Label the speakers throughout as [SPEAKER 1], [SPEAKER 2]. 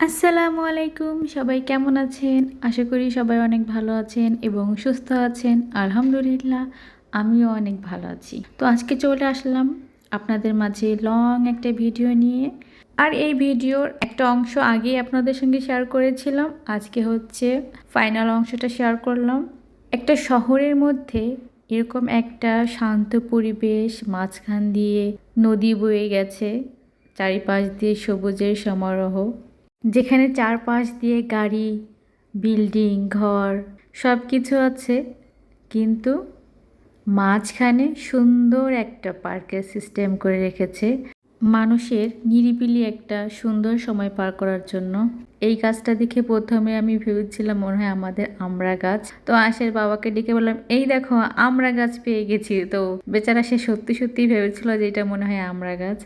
[SPEAKER 1] আসসালামু আলাইকুম, সবাই কেমন আছেন? আশা করি সবাই অনেক ভালো আছেন এবং সুস্থ আছেন। আলহামদুলিল্লাহ, আমিও অনেক ভালো আছি। তো আজকে চলে আসলাম আপনাদের মাঝে লং একটা ভিডিও নিয়ে। আর এই ভিডিওর একটা অংশ আগেই আপনাদের সঙ্গে শেয়ার করেছিলাম। আজকে হচ্ছে ফাইনাল অংশটা শেয়ার করলাম। একটা শহরের মধ্যে এরকম একটা শান্ত পরিবেশ, মাঝখান দিয়ে নদী বয়ে গেছে, চারিপাশ দিয়ে সবুজের সমারোহ। যেখানে চারপাশ দিয়ে গাড়ি, বিল্ডিং, ঘর সব কিছু আছে, কিন্তু মাঝখানে সুন্দর একটা পার্কের সিস্টেম করে রেখেছে মানুষের নিরিবিলি একটা সুন্দর সময় পার করার জন্য। এই গাছটা দেখে প্রথমে আমি ভেবেছিলাম মনে হয় আমাদের আমরা গাছ। তো আশের বাবাকে ডেকে বললাম, এই দেখো, আমরা গাছ পেয়ে গেছি। তো বেচারা সে সত্যি সত্যি ভেবেছিল যে এটা মনে হয় আমরা গাছ।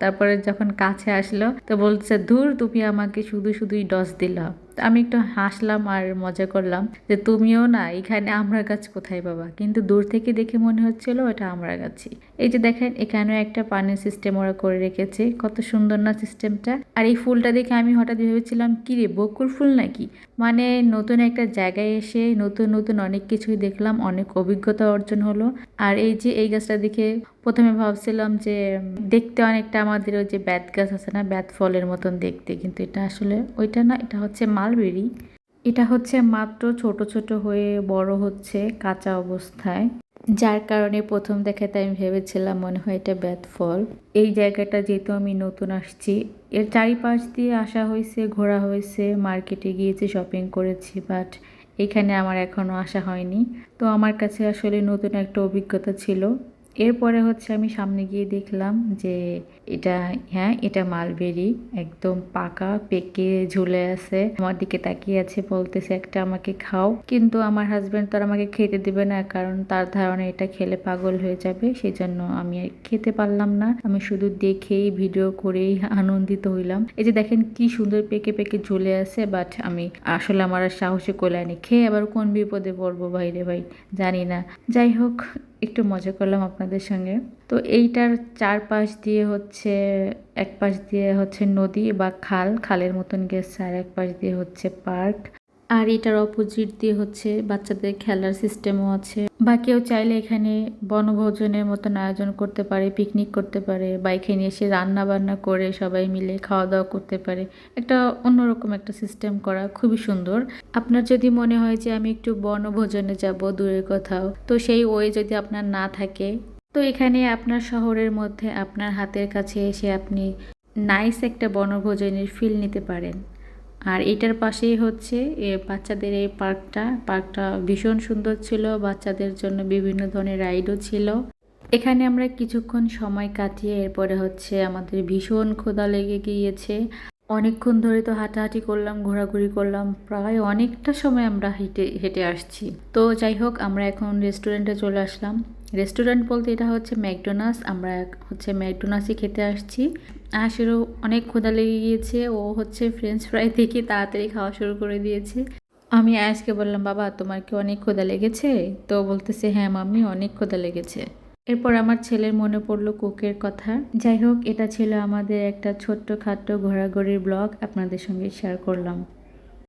[SPEAKER 1] তারপরে যখন কাছে আসলো তো বলছে ধুর তুমি আমাকে শুধু শুধুই ডস দিলা। আমি একটু হাসলাম আর মজা করলাম যে তুমিও না, এখানে আমরা গাছ কোথায় পাবা? কিন্তু দূর থেকে দেখে মনে হচ্ছিল এটা আমরা গাছই এই যে দেখেন, এখানেও একটা পানির সিস্টেম ওরা করে রেখেছে। কত সুন্দর না সিস্টেমটা আর এই ফুলটা দেখে আমি হঠাৎ ভেবেছিলাম কি রে বকুল ফুল নাকি? মানে নতুন একটা জায়গায় এসে নতুন নতুন অনেক কিছুই দেখলাম, অনেক অভিজ্ঞতা অর্জন হলো। আর এই যে এই গাছটা দেখে প্রথমে ভাবছিলাম যে, দেখতে অনেকটা আমাদের ওই যে ব্যাত গাছ আছে না ব্যাত ফলের মতন দেখতে। কিন্তু এটা আসলে ওইটা না, এটা হচ্ছে মালবেরি। এটা হচ্ছে মাত্র ছোট ছোট হয়ে বড় হচ্ছে কাঁচা অবস্থায়। যার কারণে প্রথম দেখাতে আমি ভেবেছিলাম মনে হয় এটা ব্যাত ফল। এই জায়গাটা যেহেতু আমি নতুন আসছি, এর চারিপাশ দিয়ে আসা হয়েছে, ঘোরা হয়েছে, মার্কেটে গিয়েছি শপিং করেছি বাট এখানে আমার এখনও আসা হয়নি। তো আমার কাছে আসলে নতুন একটা অভিজ্ঞতা ছিল। এরপরে হচ্ছে আমি সামনে গিয়ে দেখলাম যে এটা হ্যাঁ এটা মালবেরি, একদম পাকা, পেকে, ঝুলে আছে। আমার দিকে তাকিয়ে আছে, বলতেছে, একটা আমাকে খাও। কিন্তু আমার হাজব্যান্ড তো আর আমাকে খেতে দিবে না, কারণ তার ধারণা এটা খেলে পাগল হয়ে যাবে সেই জন্য আমি আর খেতে পারলাম না। আমি শুধু দেখেই ভিডিও করেই আনন্দিত হইলাম। এই যে দেখেন কি সুন্দর পেকে পেকে ঝুলে আছে বাট আমি আসলে আমার আর সাহসে কোলায়নি খেয়ে আবার কোন বিপদে পড়ব ভাইরে ভাই? জানি না। যাই হোক একটু মজা করলাম আপনাদের সঙ্গে। তো এইটার চারপাশ দিয়ে হচ্ছে এক পাশ দিয়ে হচ্ছে নদী বা খাল, খালের মতন গেছে, আর এক পাশ দিয়ে হচ্ছে পার্ক। আর এটার অপোজিট দিয়ে হচ্ছে বাচ্চাদের খেলার সিস্টেমও আছে। বা কেউ চাইলে এখানে বনভোজনের মতন আয়োজন করতে পারে পিকনিক করতে পারে, বা এখানে এসে রান্না বান্না করে সবাই মিলে খাওয়া দাওয়া করতে পারে। একটা অন্যরকম একটা সিস্টেম করা খুবই সুন্দর। আপনার যদি মনে হয় যে আমি একটু বনভোজনে যাব, দূরের কোথাও, তো সেই ওয়ে যদি আপনার না থাকে, তো এখানে আপনার শহরের মধ্যে আপনার হাতের কাছে এসে আপনি নাইস একটা বনভোজনের ফিল নিতে পারেন। আর এটার পাশেই হচ্ছে বাচ্চাদের এই পার্কটা। পার্কটা ভীষণ সুন্দর ছিল, বাচ্চাদের জন্য বিভিন্ন ধরনের রাইডও ছিল। এখানে আমরা কিছুক্ষণ সময় কাটিয়ে এরপরে হচ্ছে আমাদের ভীষণ ক্ষুধা লেগে গিয়েছে। অনেকক্ষণ ধরে তো হাঁটাহাঁটি করলাম, ঘোরাঘুরি করলাম, প্রায় অনেকটা সময় আমরা হেঁটে হেঁটে আসছি। তো যাই হোক, আমরা এখন রেস্টুরেন্টে চলে আসলাম। রেস্টুরেন্ট বলতে এটা হচ্ছে ম্যাকডোনাস আমরা হচ্ছে ম্যাকডোনাসই খেতে আসছি। আশেরও অনেক ক্ষুধা লেগে গিয়েছে, ও হচ্ছে ফ্রেঞ্চ ফ্রাই থেকে তাড়াতাড়ি খাওয়া শুরু করে দিয়েছে। আমি আয়াসকে বললাম, বাবা, তোমার কি অনেক ক্ষুধা লেগেছে? তো বলতেছে হ্যাঁ মাম্মি, অনেক ক্ষুধা লেগেছে। এরপর আমার ছেলের মনে পড়ল কুকের কথা। যাই হোক, এটা ছিল আমাদের একটা ছোট্ট খাট্ট ঘোরাঘুরির ব্লগ, আপনাদের সঙ্গে শেয়ার করলাম।